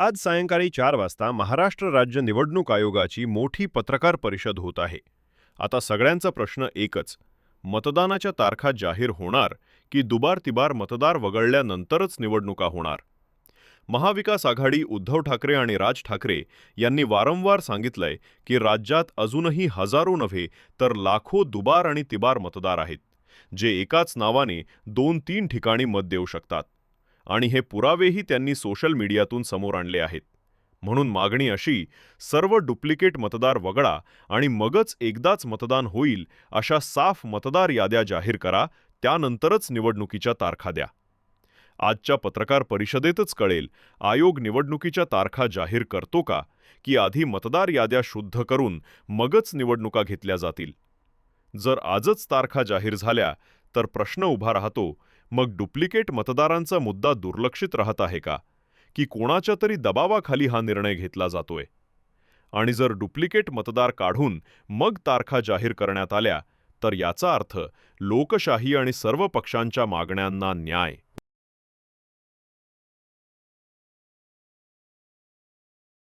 आज सायंकाळी चार वाजता महाराष्ट्र राज्य निवडणूक आयोगाची मोठी पत्रकार परिषद होत आहे. आता सगळ्यांचा प्रश्न एकच मतदानाच्या तारखा जाहीर होणार की दुबार तिबार मतदार वगळल्यानंतरच निवडणुका होणार? महाविकास आघाडी उद्धव ठाकरे आणि राज ठाकरे यांनी वारंवार सांगितलंय की राज्यात अजूनही हजारो नव्हे तर लाखो दुबार आणि तिबार मतदार आहेत जे एकाच नावाने दोन तीन ठिकाणी मत देऊ शकतात. आणि हे पुरावेही त्यांनी सोशल मीडियातून समोर आणले आहेत. म्हणून मागणी अशी सर्व डुप्लिकेट मतदार वगळा आणि मगच एकदाच मतदान होईल अशा साफ मतदार याद्या जाहीर करा त्यानंतरच निवडणुकीच्या तारखा द्या. आजच्या पत्रकार परिषदेतच कळेल आयोग निवडणुकीच्या तारखा जाहीर करतो का की आधी मतदार याद्या शुद्ध करून मगच निवडणुका घेतल्या जातील. जर आजच तारखा जाहीर झाल्या तर प्रश्न उभा राहतो मग डुप्लिकेट मतदारांचा मुद्दा दुर्लक्षित राहत आहे का? की कोणाच्या तरी दबावाखाली हा निर्णय घेतला जातोय? आणि जर डुप्लिकेट मतदार काढून मग तारखा जाहीर करण्यात आल्या तर याचा अर्थ लोकशाही आणि सर्व पक्षांच्या मागण्यांना न्याय.